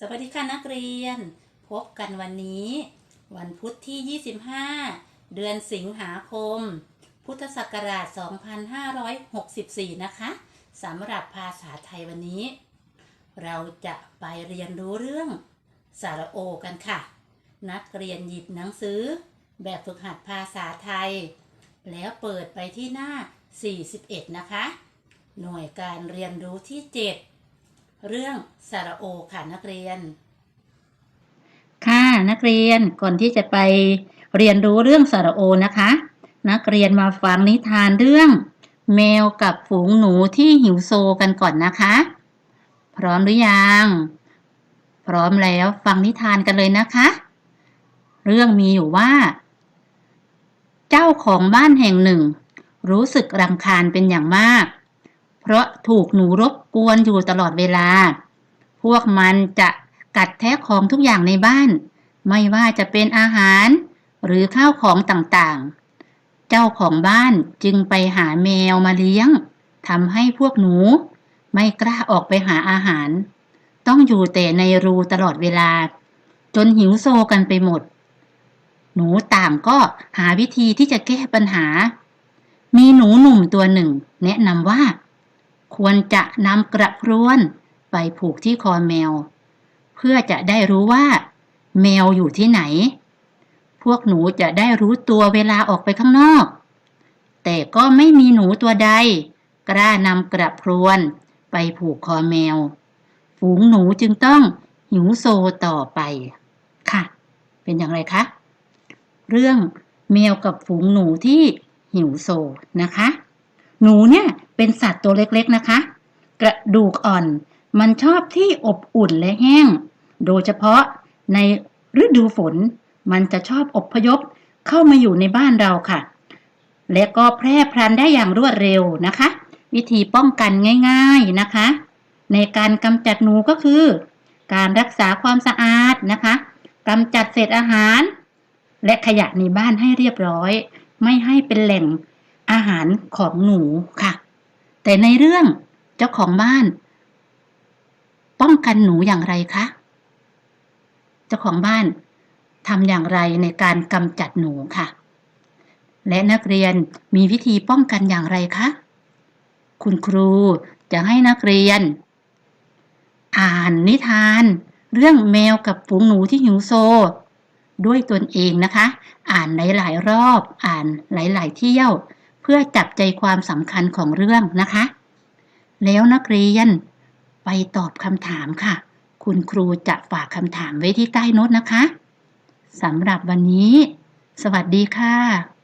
สวัสดีค่ะนักเรียน พบกันวันนี้ วันพุธที่ 25 เดือนสิงหาคม พุทธศักราช 2564 นะคะสำหรับภาษาไทยวันนี้ เราจะไปเรียนรู้เรื่องสาระโอกันค่ะ นักเรียนหยิบหนังสือ แบบฝึกหัดภาษาไทย แล้วเปิดไปที่หน้า 41 นะคะ หน่วยการเรียนรู้ที่ 7 เรื่องสระโอค่ะนักเรียน ค่ะนักเรียนก่อนที่จะไปเรียนรู้เรื่องสระโอนะคะ นักเรียนมาฟังนิทานเรื่อง แมวกับฝูงหนูที่หิวโซกันก่อนนะคะ พร้อมหรือยัง พร้อมแล้วฟังนิทานกันเลยนะคะ เรื่องมีอยู่ว่า เจ้าของบ้านแห่งหนึ่ง รู้สึกรำคาญเป็นอย่างมาก เพราะถูกหนูรบกวนอยู่ตลอดเวลา พวกมันจะกัดแทะของทุกอย่างในบ้าน ไม่ว่าจะเป็นอาหาร หรือข้าวของต่างๆ เจ้าของบ้านจึงไปหาแมวมาเลี้ยงทำให้พวกหนู ไม่กล้าออกไปหาอาหาร ต้องอยู่แต่ในรูตลอดเวลา จนหิวโซกันไปหมด หนูต่างก็หาวิธีที่จะแก้ปัญหา มีหนูหนุ่มตัวหนึ่ง แนะนำว่า ควรจะนำกระพรวนไปผูกที่คอแมว เพื่อจะได้รู้ว่า แมวอยู่ที่ไหน พวกหนูจะได้รู้ตัวเวลาออกไปข้างนอก แต่ก็ไม่มีหนูตัวใด กล้านำกระพรวนไปผูกคอแมว ฝูงหนูจึงต้องหิวโซต่อไป ค่ะ เป็นอย่างไรคะ เรื่องแมวกับฝูงหนูที่หิวโซนะคะ หนูเนี่ย เป็นสัตว์ตัวเล็กๆนะคะ กระดูกอ่อน มันชอบที่อบอุ่นและแห้ง โดยเฉพาะในฤดูฝน มันจะชอบอบพยพเข้ามาอยู่ในบ้านเราค่ะ และก็แพร่พันธุ์ได้อย่างรวดเร็วนะคะ วิธีป้องกันง่าย ๆนะคะ ในการกำจัดหนูก็คือ การรักษาความสะอาดนะคะกำจัดเศษอาหาร และขยะในบ้านให้เรียบร้อย ไม่ให้เป็นแหล่งอาหารของหนูค่ะ แต่ในเรื่องเจ้าของบ้าน ป้องกันหนูอย่างไรคะ เจ้าของบ้านทำอย่างไรในการกำจัดหนูค่ะ และนักเรียนมีวิธีป้องกันอย่างไรคะ คุณครูจะให้นักเรียน อ่านนิทาน เรื่องแมวกับฝูงหนูที่หิวโซ ด้วยตนเองนะคะ อ่านหลายๆรอบ อ่านหลายๆเที่ยว พื่อจับใจความสำคัญของเรื่องนะคะ แล้วนักเรียนไปตอบคำถามค่ะ คุณครูจะฝากคำถามไว้ที่ใต้โน้ตนะคะสำหรับวันนี้ สวัสดีค่ะ